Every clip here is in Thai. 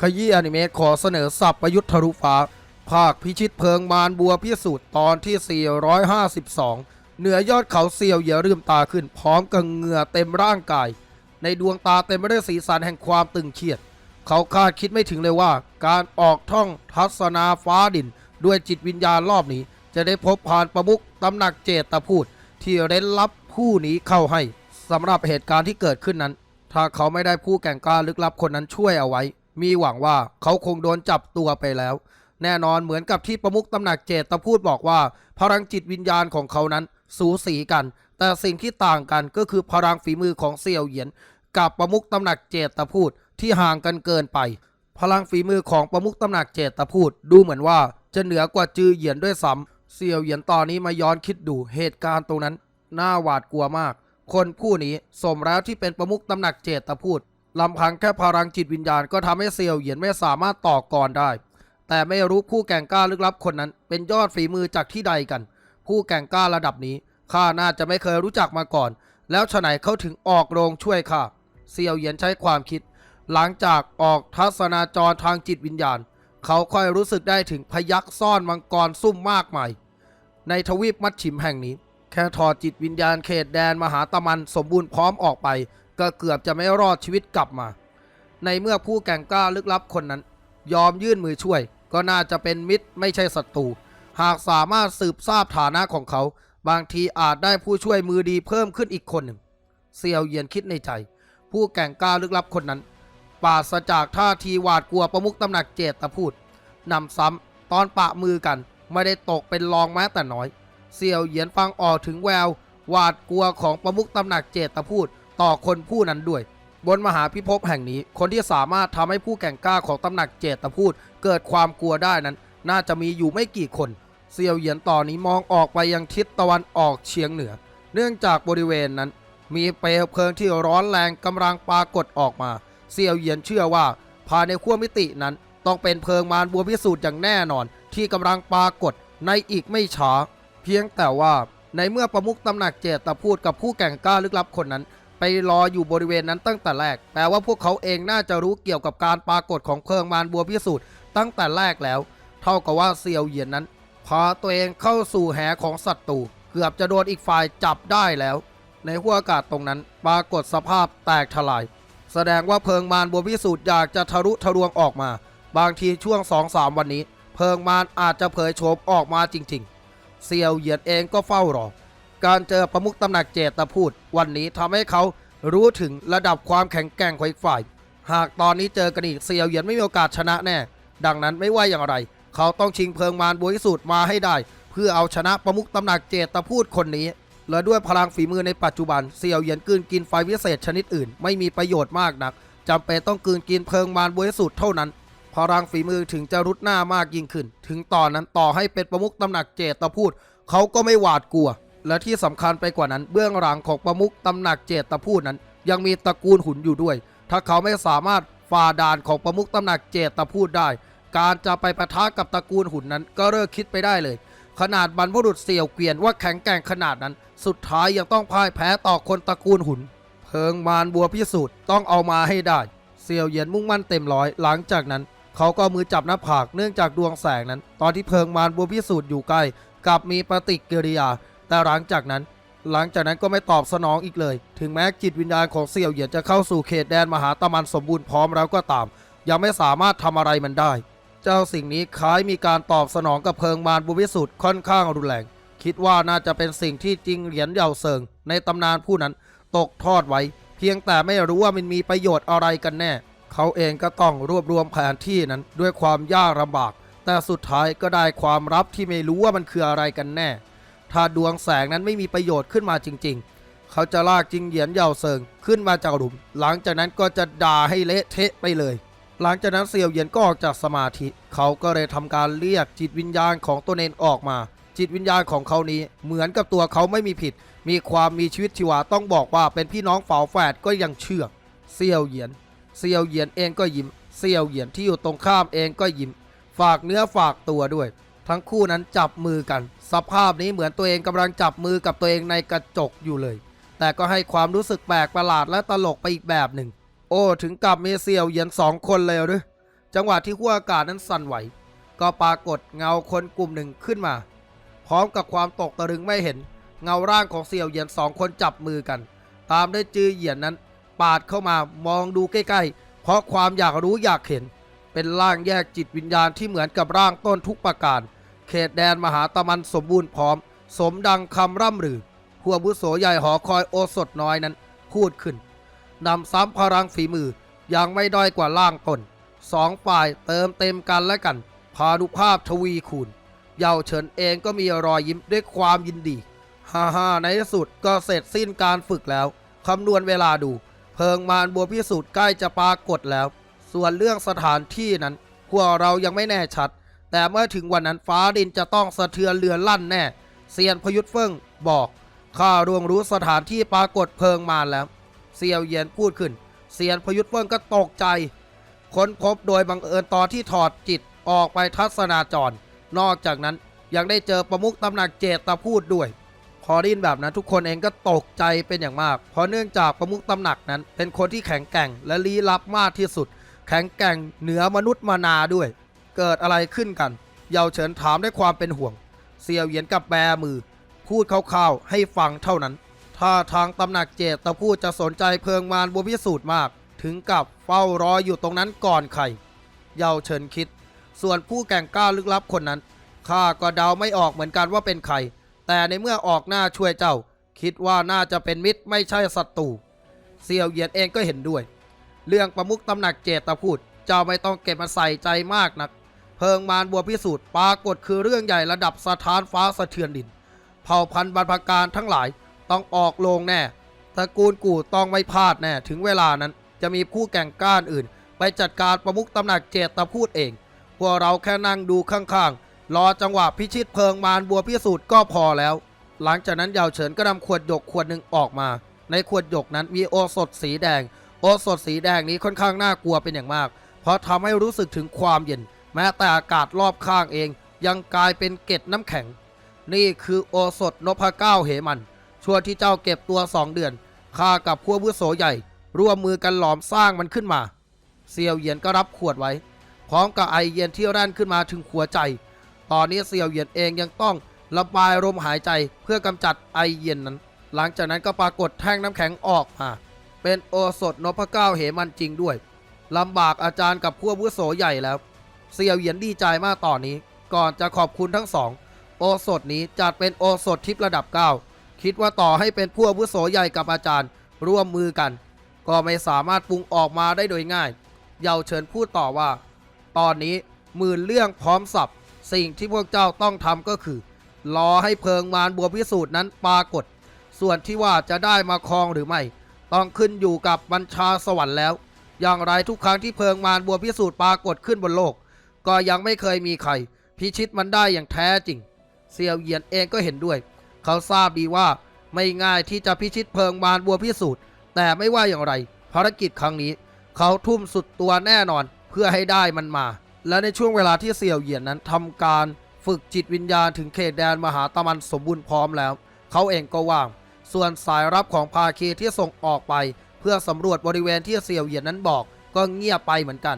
ขยี้อนิเมะขอเสนอสับประยุทธ์ทะลุฟ้า ภาคพิชิตเพลิงมารบัวพิสูจน์ตอนที่ 452 เหนือยอดเขาเซียวเหยลืมตาขึ้น พร้อมกับเหงื่อเต็มร่างกาย ในดวงตาเต็มไปด้วยสีสันแห่งความตึงเครียด เขาคาดคิดไม่ถึงเลยว่า การออกท่องทัศนาฟ้าดิน ด้วยจิตวิญญาณรอบนี้ จะได้พบผ่านประมุขตำหนักเจตพูด ที่เร้นลับผู้นี้เข้าให้สำหรับเหตุการณ์ที่เกิดขึ้นนั้น ถ้าเขาไม่ได้ผู้แก่งกล้าลึกลับคนนั้นช่วยเอาไว้ มีหวังว่าเขาคงโดนจับตัวไปแล้ว แน่นอนเหมือนกับที่ประมุขตำหนักเจตพูดบอกว่า พลังจิตวิญญาณของเขานั้นสูสีกัน แต่สิ่งที่ต่างกันก็คือพลังฝีมือของเซียวเหยียน กับประมุขตำหนักเจตพูดที่ห่างกันเกินไป พลังฝีมือของประมุขตำหนักเจตพูดดูเหมือนว่าจะเหนือกว่าจือเหยียนด้วยซ้ำเซียวเหยียนตอนนี้มาย้อนคิดดูเหตุการณ์ตรงนั้นน่าหวาดกลัวมาก คนผู้นี้สมแล้วที่เป็นประมุขตำหนักเจตพูด ลำพังแค่พลังจิตวิญญาณก็ทำให้เซียวเหยียนไม่สามารถต่อกรได้ แต่ไม่รู้ผู้แก่งกล้าลึกลับคนนั้น เป็นยอดฝีมือจากที่ใดกัน ผู้แก่งกล้าระดับนี้ข้าน่าจะไม่เคยรู้จักมาก่อน แล้วฉะไหนเขาถึงออกโรงช่วยข้าเซียวเหยียนใช้ความคิด หลังจากออกทัศนาจรทางจิตวิญญาณ เขาค่อยรู้สึกได้ถึงพยักซ่อนมังกรซุ่มมากมายในทวีปมัดฉิมแห่งนี้ แค่ถอดจิตวิญญาณเขตแดนมหาตะมันสมบูรณ์พร้อมออกไป ก็เกือบจะไม่รอดชีวิตกลับมา ในเมื่อผู้แก่งกล้าลึกลับคนนั้น ยอมยื่นมือช่วย ก็น่าจะเป็นมิตรไม่ใช่ศัตรูหากสามารถสืบทราบฐานะของเขา บางทีอาจได้ผู้ช่วยมือดีเพิ่มขึ้นอีกคนหนึ่งเซียวเยียนคิดในใจ ผู้แก่งกล้าลึกลับคนนั้นปราศจากท่าทีหวาดกลัวประมุขตำหนักเจตพูดนำซ้ำตอนปะมือกันไม่ได้ตกเป็นรองแม้แต่น้อย เซียวเหยียนฟังออกถึงแวว หวาดกลัวของประมุขตำหนักเจตพูด ต่อคนผู้นั้นด้วย บนมหาพิภพแห่งนี้ คนที่สามารถทำให้ผู้แก่งกล้าของตำหนักเจตพูด เกิดความกลัวได้นั้น น่าจะมีอยู่ไม่กี่คน เซียวเหยียนต่อนนี้มองออกไปยังทิศตะวันออกเฉียงเหนือ เนื่องจากบริเวณนั้น มีเปลวเพลิงที่ร้อนแรงกำลังปรากฏออกมา เซียวเหยียนเชื่อว่า ภายในขั้วมิตินั้น ต้องเป็นเพลิงมารบัวพิสูจน์อย่างแน่นอน ที่กำลังปรากฏในอีกไม่ช้า เพียงแต่ว่าในเมื่อประมุขตำหนักเจตพูดกับผู้แก่งกล้าลึกลับคนนั้น ไปรออยู่บริเวณนั้นตั้งแต่แรก แปลว่าพวกเขาเองน่าจะรู้เกี่ยวกับการปรากฏของเพลิงมารบัวพิสูจน์ตั้งแต่แรกแล้ว เท่ากับว่าเซียวเหยียนนั้นพาตัวเองเข้าสู่แหของศัตรูเกือบจะโดนอีกฝ่ายจับได้แล้ว ในห้วอากาศตรงนั้นปรากฏสภาพแตกทลาย แสดงว่าเพลิงมารบัวพิสูจน์อยากจะทะลุทะลวงออกมา บางทีช่วง2-3วันนี้ เพลิงมารอาจจะเผยโฉมออกมาจริง ๆ เซียวเหยียนเองก็เฝ้ารอ การเจอประมุขตำหนักเจตพูด วันนี้ทำให้เขารู้ถึงระดับความแข็งแกร่งของอีกฝ่าย หากตอนนี้เจอกันอีกเซียวเหยียนไม่มีโอกาสชนะแน่ ดังนั้นไม่ว่าอย่างไร เขาต้องชิงเพลิงมารบัวพิสูจน์มาให้ได้ เพื่อเอาชนะประมุขตำหนักเจตพูดคนนี้ และด้วยพลังฝีมือในปัจจุบันเซียวเหยียนกลืนกินไฟวิเศษชนิดอื่น ไม่มีประโยชน์มากนักจำเป็นต้องกลืนกินเพลิงมารบัวพิสูจน์เท่านั้นพลังฝีมือถึงจะรุดหน้ามากยิ่งขึ้น ถึงตอนนั้นต่อให้เป็นประมุขตำหนักเจตพูด เขาก็ไม่หวาดกลัว และที่สำคัญไปกว่านั้น เบื้องหลังของประมุขตำหนักเจตพูดนั้น ยังมีตระกูลหุนอยู่ด้วย ถ้าเขาไม่สามารถฝ่าด่านของประมุขตำหนักเจตพูดได้ การจะไปประทะกับตระกูลหุนนั้น ก็เลิกคิดไปได้เลย ขนาดบรรพบุรุษเสี่ยวเกวียนว่าแข็งแกร่งขนาดนั้น สุดท้ายยังต้องพ่ายแพ้ต่อคนตระกูลหุนเพิงมารบัวพิสูจน์ต้องเอามาให้ได้เสียวเหยียนมุ่งมั่นเต็มร้อยหลังจากนั้น เขาก็มือจับหน้าผากเนื่องจากดวงแสงนั้น ตอนที่เพิงมารบัวพิสูจน์อยู่ใกล้กลับมีปฏิกิริยา แต่หลังจากนั้น หลังจากนั้นก็ไม่ตอบสนองอีกเลย ถึงแม้จิตวิญญาณของเสี่ยวเหยียนจะเข้าสู่เขตแดนมหาตะมันสมบูรณ์พร้อมแล้วก็ตาม ยังไม่สามารถทำอะไรมันได้ เจ้าสิ่งนี้คล้ายมีการตอบสนองกับเพิงมารบุวิสุทธ์ค่อนข้างรุนแรงคิดว่าน่าจะเป็นสิ่งที่จริงเหรียญเยาเซิง ในตำนานผู้นั้นตกทอดไว้ เพียงแต่ไม่รู้ว่ามันมีประโยชน์อะไรกันแน่ เขาเองก็ต้องรวบรวมแผนที่นั้นด้วยความยากลำบาก แต่สุดท้ายก็ได้ความลับที่ไม่รู้ว่ามันคืออะไรกันแน่ ถ้าดวงแสงนั้นไม่มีประโยชน์ขึ้นมาจริง ๆ เขาจะลากจิงเหยียนเย่าเซิงขึ้นมาจากหลุม หลังจากนั้นก็จะด่าให้เละเทะไปเลย หลังจากนั้นเซียวเหยียนก็ออกจากสมาธิ เขาก็เลยทำการเรียกจิตวิญญาณของตัวเองออกมา จิตวิญญาณของเขานี้เหมือนกับตัวเขาไม่มีผิด มีความมีชีวิตชีวาต้องบอกว่าเป็นพี่น้องฝาแฝดก็ยังเชื่อเซียวเหยียนเซียวเหยียนเองก็ยิ้มเซียวเหยียนที่อยู่ตรงข้ามเองก็ยิ้ม ฝากเนื้อฝากตัวด้วย ทั้งคู่นั้นจับมือกัน สภาพนี้เหมือนตัวเองกำลังจับมือกับตัวเองในกระจกอยู่เลย แต่ก็ให้ความรู้สึกแปลกประหลาดและตลกไปอีกแบบหนึ่ง โอ้ถึงกับมีเซียวเหยียนสองคนเลยหรือจังหวะที่ขั้วอากาศนั้นสั่นไหว ก็ปรากฏเงาคนกลุ่มหนึ่งขึ้นมา พร้อมกับความตกตะลึงไม่เห็น เงาร่างของเสี่ยวเหยียนสองคนจับมือกัน ตามด้วยจือเหยียนนั้น ปาดเข้ามามองดูใกล้ๆ เพราะความอยากรู้อยากเห็น เป็นร่างแยกจิตวิญญาณที่เหมือนกับร่างต้นทุกประการ เขตแดนมหาตะมันสมบูรณ์พร้อม สมดังคำร่ำรือผู้อาวุโสใหญ่หอคอยโอสถน้อยนั้นพูดขึ้นนำซ้ำพลังฝีมือยังไม่ด้อยกว่าร่างตนสองฝ่ายเติมเต็มกันและกัน พานุภาพทวีคูณ เยาวเฉินเองก็มีรอยยิ้มด้วยความยินดี ฮ่าฮ่าในที่สุดก็เสร็จสิ้นการฝึกแล้วคำนวณเวลาดู เพิงมารบัวพิสูจน์ใกล้จะปรากฏแล้ว ส่วนเรื่องสถานที่นั้นพวกเรายังไม่แน่ชัด แต่เมื่อถึงวันนั้นฟ้าดินจะต้องสะเทือนเรือนลั่นแน่เซียนพยุทธเฟิงบอกข้าร่วงรู้สถานที่ปรากฏเพิงมารแล้ว เซียวเยียนพูดขึ้น เซียนพยุทธเฟิงก็ตกใจ ค้นพบโดยบังเอิญตอนที่ถอดจิตออกไปทัศนาจร นอกจากนั้นยังได้เจอประมุขตำหนักเจตตาพูดด้วยพอได้ยินแบบนั้นทุกคนเองก็ตกใจเป็นอย่างมาก เพราะเนื่องจากประมุขตำหนักนั้น เป็นคนที่แข็งแกร่งและลี้ลับมากที่สุด แข็งแกร่งเหนือมนุษย์มานาด้วย เกิดอะไรขึ้นกัน เยาวเฉินถามด้วยความเป็นห่วงเซียวเหยียนกับแบมือ พูดคร่าวๆให้ฟังเท่านั้น ถ้าทางตำหนักเจตตาพูดจะสนใจเพิงมารบัวพิสูจน์มาก ถึงกับเฝ้ารออยู่ตรงนั้นก่อนใคร เยาวเฉินคิด ส่วนผู้แก่งกล้าลึกลับคนนั้นข้าก็เดาไม่ออกเหมือนกันว่าเป็นใคร แต่ในเมื่อออกหน้าช่วยเจ้า คิดว่าน่าจะเป็นมิตรไม่ใช่ศัตรูเซียวเหยียนเองก็เห็นด้วย เรื่องประมุขตำหนักเจตพูด เจ้าไม่ต้องเก็บมาใส่ใจมากนัก เพิงมารบัวพิสูจน์ปรากฏคือเรื่องใหญ่ระดับสถานฟ้าสะเทือนดิน เผ่าพันธุ์บรรพการทั้งหลายต้องออกโลงแน่ตระกูลกู่ต้องไม่พลาดแน่ถึงเวลานั้นจะมีผู้แก่งก้านอื่น ไปจัดการประมุขตำหนักเจตพูดเอง พวกเราแค่นั่งดูข้างๆ รอจังหวะพิชิตเพิงมารบัวพิสูจน์ก็พอแล้ว หลังจากนั้นยาวเฉินก็นำขวดหยกขวดหนึ่งออกมา ในขวดหยกนั้นมีโอสถสีแดง โอสถสีแดงนี้ค่อนข้างน่ากลัวเป็นอย่างมาก เพราะทำให้รู้สึกถึงความเย็น แม้แต่อากาศรอบข้างเองยังกลายเป็นเกล็ดน้ำแข็ง นี่คือโอสถนพเก้าเหมัน ช่วงที่เจ้าเก็บตัวสองเดือนข้ากับพวกวุโสใหญ่ ร่วมมือกันหลอมสร้างมันขึ้นมาเซียวเหยียนก็รับขวดไว้ พร้อมกับไอเย็นที่แร่นขึ้นมาถึงหัวใจ ตอนนี้เซียวเหยียนเองยังต้องระบายลมหายใจเพื่อกำจัดไอเย็นนั้น หลังจากนั้นก็ปรากฏแท่งน้ำแข็งออกมาเป็นโอสถนพเก้าเหมันจริงด้วยลำบากอาจารย์กับพวกวุโสใหญ่แล้ว เซียวเหยียนดีใจมากตอนนี้ ก่อนจะขอบคุณทั้งสองโอสถนี้จัดเป็นโอสถทิพระดับ 9 คิดว่าต่อให้เป็นผู้อาวุโสใหญ่กับอาจารย์ ร่วมมือกัน ก็ไม่สามารถปรุงออกมาได้โดยง่าย เยาวเฉินพูดต่อว่า ตอนนี้หมื่นเรื่องพร้อมสับ สิ่งที่พวกเจ้าต้องทำก็คือ รอให้เพิงมารบัวพิสูจน์นั้นปรากฏ ส่วนที่ว่าจะได้มาครองหรือไม่ ต้องขึ้นอยู่กับบัญชาสวรรค์แล้ว อย่างไรทุกครั้งที่เพิงมารบัวพิสูจน์ปรากฏขึ้นบนโลก ก็ยังไม่เคยมีใคร พิชิตมันได้อย่างแท้จริง เซียวเหยียนเองก็เห็นด้วย เขาทราบดีว่าไม่ง่ายที่จะพิชิตเพิงมารบัวพิสูจน์ แต่ไม่ว่าอย่างไร ภารกิจครั้งนี้ เขาทุ่มสุดตัวแน่นอนเพื่อให้ได้มันมา และในช่วงเวลาที่เสียวเหยียนนั้นทำการฝึกจิตวิญญาณถึงเขตแดนมหาตะมันสมบูรณ์พร้อมแล้ว เขาเองก็ว่าง ส่วนสายรับของภาคีที่ส่งออกไป เพื่อสำรวจบริเวณที่เสียวเหยียนนั้นบอก ก็เงียบไปเหมือนกัน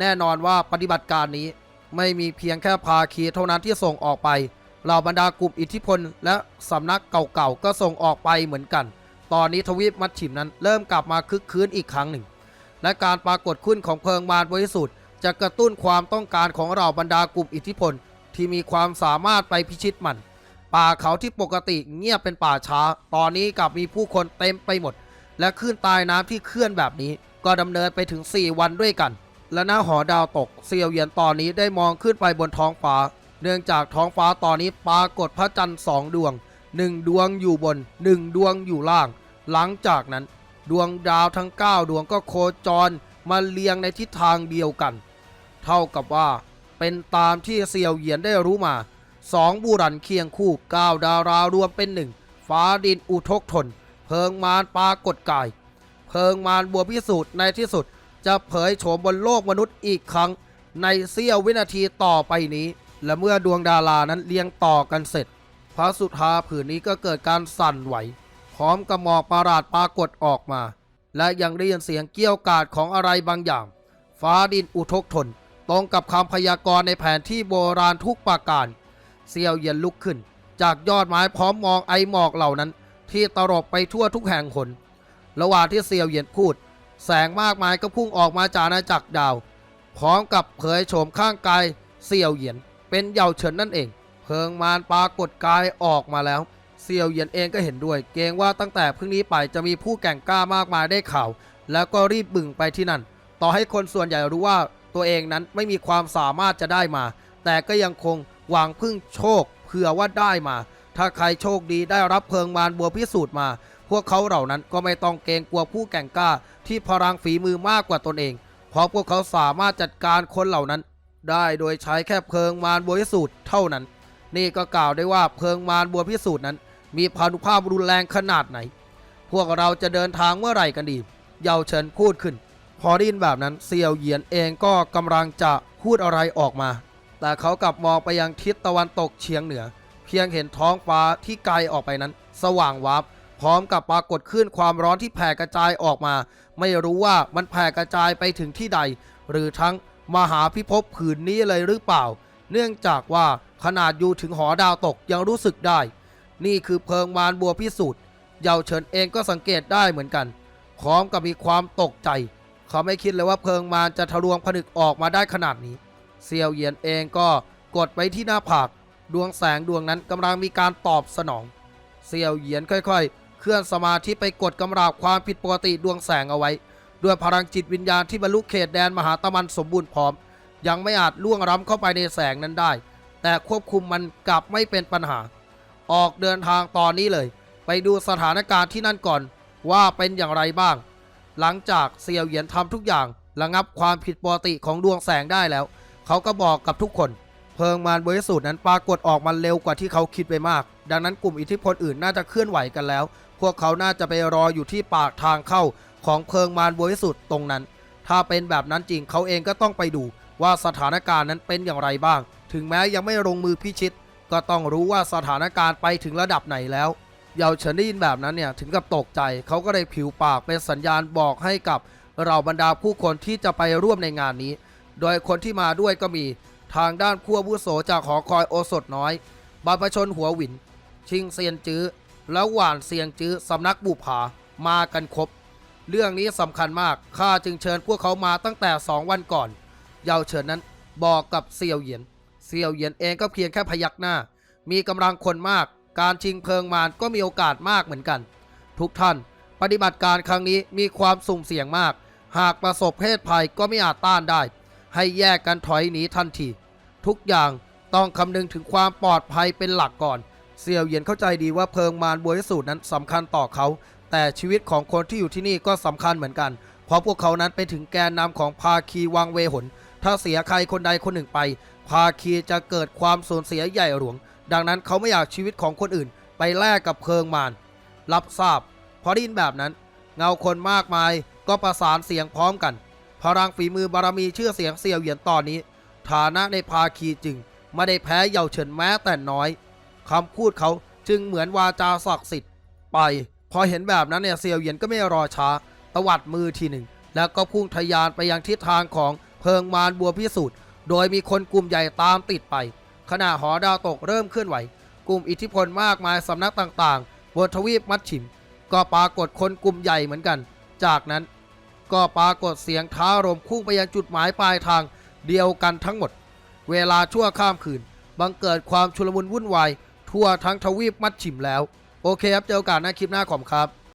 แน่นอนว่าปฏิบัติการนี้ ไม่มีเพียงแค่ภาคีเท่านั้นที่ส่งออกไปเหล่าบรรดากลุ่มอิทธิพล และสำนักเก่าๆก็ส่งออกไปเหมือนกัน ตอนนี้ทวีปมัดฉิมนั้นเริ่มกลับมาคึกคืนอีกครั้งหนึ่ง และการปรากฏขึ้นของเพลิงมารบริสุทธิ์จะกระตุ้นความต้องการของเราบรรดากลุ่มอิทธิพล ที่มีความสามารถไปพิชิตมัน ป่าเขาที่ปกติเงียบเป็นป่าช้า ตอนนี้กลับมีผู้คนเต็มไปหมด และคลื่นตายน้ำที่เคลื่อนแบบนี้ ก็ดำเนินไปถึง 4 วันด้วยกัน และหน้าหอดาวตกเซียวเหยียนตอนนี้ได้มองขึ้นไปบนท้องฟ้า เนื่องจากท้องฟ้าตอนนี้ปรากฏพระจันทร์สองดวงหนึ่งดวงอยู่บนหนึ่งดวงอยู่ล่าง หลังจากนั้น ดวงดาวทั้ง 9 ดวงก็โคจรมาเรียงในทิศทางเดียวกัน เท่ากับว่า เป็นตามที่เซียวเหยียนได้รู้มาสองบุรันเคียงคู่ก้าวดารารวมเป็นหนึ่งฟ้าดินอุทกทน เพิงมารปรากฏกาย เพิงมารบัวพิสูจน์ในที่สุด จะเผยโฉมบนโลกมนุษย์อีกครั้ง ในเสี้ยววินาทีต่อไปนี้ และเมื่อดวงดารานั้นเรียงต่อกันเสร็จ พระสุธาผืนนี้ก็เกิดการสั่นไหว พร้อมกับหมอกประหลาดปรากฏออกมา และยังได้ยินเสียงเกี้ยวกาดของอะไรบางอย่าง ฟ้าดินอุทกทน ตรงกับคำพยากรณ์ในแผนที่โบราณทุกประการเซียวเยียนลุกขึ้น จากยอดไม้พร้อมมองไอหมอกเหล่านั้น ที่ตลบไปทั่วทุกแห่งหนระหว่างที่เซียวเยียนพูด แสงมากมายก็พุ่งออกมาจากอาณาจักรดาว พร้อมกับเผยโฉมข้างกายเซียวเหยียน เป็นเยาเฉินนั่นเอง เพิงมารปรากฏกายออกมาแล้วเซียวเหยียนเองก็เห็นด้วย เกรงว่าตั้งแต่พรุ่งนี้ไปจะมีผู้แก่งกล้ามากมายได้ข่าว แล้วก็รีบบึ่งไปที่นั่น ต่อให้คนส่วนใหญ่รู้ว่าตัวเองนั้นไม่มีความสามารถจะได้มา แต่ก็ยังคงหวังพึ่งโชคเผื่อว่าได้มา ถ้าใครโชคดีได้รับเพิงมารบัวพิสูจน์มา พวกเขาเหล่านั้นก็ไม่ต้องเกรงกลัวผู้แก่งกล้าที่พลังฝีมือมากกว่าตนเอง เพราะพวกเขาสามารถจัดการคนเหล่านั้น ได้โดยใช้แค่เพิงมารบัวพิสูจน์เท่านั้น นี่ก็กล่าวได้ว่าเพิงมารบัวพิสูจน์นั้น มีพานุภาพรุนแรงขนาดไหน พวกเราจะเดินทางเมื่อไหร่กันดี เยาเฉินพูดขึ้น พอได้ยินแบบนั้นเซียวเหยียนเองก็กำลังจะพูดอะไรออกมา แต่เขากลับมองไปยังทิศตะวันตกเฉียงเหนือ เพียงเห็นท้องฟ้าที่ไกลออกไปนั้น สว่างวับ พร้อมกับปรากฏคลื่นความร้อนที่แผ่กระจายออกมา ไม่รู้ว่ามันแผ่กระจายไปถึงที่ใด หรือทั้งมหาพิภพผืนนี้เลยหรือเปล่า เนื่องจากว่าขนาดอยู่ถึงหอดาวตกยังรู้สึกได้ นี่คือเพิงมารบัวพิสูจน์เยาเฉินเองก็สังเกตได้เหมือนกันพร้อมกับมีความตกใจ เขาไม่คิดเลยว่าเพิงมารจะทะลวงผนึกออกมาได้ขนาดนี้เซียวเยียนเองก็กดไปที่หน้าผาก ดวงแสงดวงนั้นกำลังมีการตอบสนอง เซียวเยียนค่อยๆ เคลื่อนสมาธิไปกดกำราบความผิดปกติดวงแสงเอาไว้ ด้วยพลังจิตวิญญาณที่บรรลุเขตแดนมหาตะมันสมบูรณ์พร้อม ยังไม่อาจล่วงล้ำเข้าไปในแสงนั้นได้ แต่ควบคุมมันกลับไม่เป็นปัญหา ออกเดินทางตอนนี้เลย ไปดูสถานการณ์ที่นั่นก่อน ว่าเป็นอย่างไรบ้าง หลังจากเซียวเหยียนทำทุกอย่างระงับความผิดปกติของดวงแสงได้แล้ว เขาก็บอกกับทุกคน เพิงมารบริสุทธิ์นั้นปรากฏออกมาเร็วกว่าที่เขาคิดไปมาก ดังนั้นกลุ่มอิทธิพลอื่นน่าจะเคลื่อนไหวกันแล้ว พวกเขาน่าจะไปรออยู่ที่ปากทางเข้าของเพิงมารบริสุทธิ์ตรงนั้น ถ้าเป็นแบบนั้นจริงเขาเองก็ต้องไปดูว่าสถานการณ์นั้นเป็นอย่างไรบ้าง ถึงแม้ยังไม่ลงมือพิชิต ก็ต้องรู้ว่าสถานการณ์ไปถึงระดับไหนแล้วเยาเฉินได้ยินแบบนั้นเนี่ยถึงกับตกใจเขาก็เลยผิวปากเป็นสัญญาณบอกให้กับเราบรรดาผู้คนที่จะไปร่วมในงานนี้ โดยคนที่มาด้วยก็มีทางด้านขั้วบุโสจากหอคอยโอสถน้อยบรรพชนหัวหวิน ชิงเซียนจื้อ แล้วหว่านเซียงจื้อสำนักบุผามากันครบ เรื่องนี้สำคัญมาก ข้าจึงเชิญพวกเขามาตั้งแต่2วันก่อน เยาเฉินนั้นบอกกับเซียวเหยียน เซียวเหยียนเองก็เพียงแค่พยักหน้า มีกำลังคนมาก การชิงเพลิงมารก็มีโอกาสมากเหมือนกัน ทุกท่านปฏิบัติการครั้งนี้มีความสุ่มเสี่ยงมาก หากประสบเพศภัยก็ไม่อาจต้านได้ ให้แยกกันถอยหนีทันที ทุกอย่างต้องคำนึงถึงความปลอดภัยเป็นหลักก่อน เซียวเหยียนเข้าใจดีว่าเพลิงมารบริสุทธิ์นั้นสำคัญต่อเขา แต่ชีวิตของคนที่อยู่ที่นี่ก็สำคัญเหมือนกัน เพราะพวกเขานั้นไปถึงแกนนำของภาคีวังเวหน ถ้าเสียใครคนใดคนหนึ่งไป ภาคีจะเกิดความสูญเสียใหญ่หลวง ดังนั้นเขาไม่อยากชีวิตของคนอื่น ไปแลกกับเพลิงมารรับทราบพอได้ยินแบบนั้น เงาคนมากมายก็ประสานเสียงพร้อมกันพลังฝีมือบารมีชื่อเสียงเซียวเหยียนตอนนี้ ฐานะในภาคีจึงไม่ได้แพ้เยาเฉินแม้แต่น้อย คำพูดเขาจึงเหมือนวาจาศักดิ์สิทธิ์ไป พอเห็นแบบนั้นเนี่ยเซียวเหยียนก็ไม่รอช้าตวัดมือทีหนึ่ง แล้วก็พุ่งทะยานไปยังทิศทางของเพิงมารบัวพิสูจน์โดยมีคนกลุ่มใหญ่ตามติดไป ขณะหอดาวตกเริ่มเคลื่อนไหว กลุ่มอิทธิพลมากมายสำนักต่างๆบนทวีปมัดฉิม ก็ปรากฏคนกลุ่มใหญ่เหมือนกัน จากนั้นก็ปรากฏเสียงท้าลมพุ่งไปยังจุดหมายปลายทางเดียวกันทั้งหมด เวลาชั่วข้ามคืน บังเกิดความชุลมุนวุ่นวาย ทั่วทั้งทวีปมัดฉิมแล้ว โอเคครับ เจอกันในะคลิปหน้าขอบครับ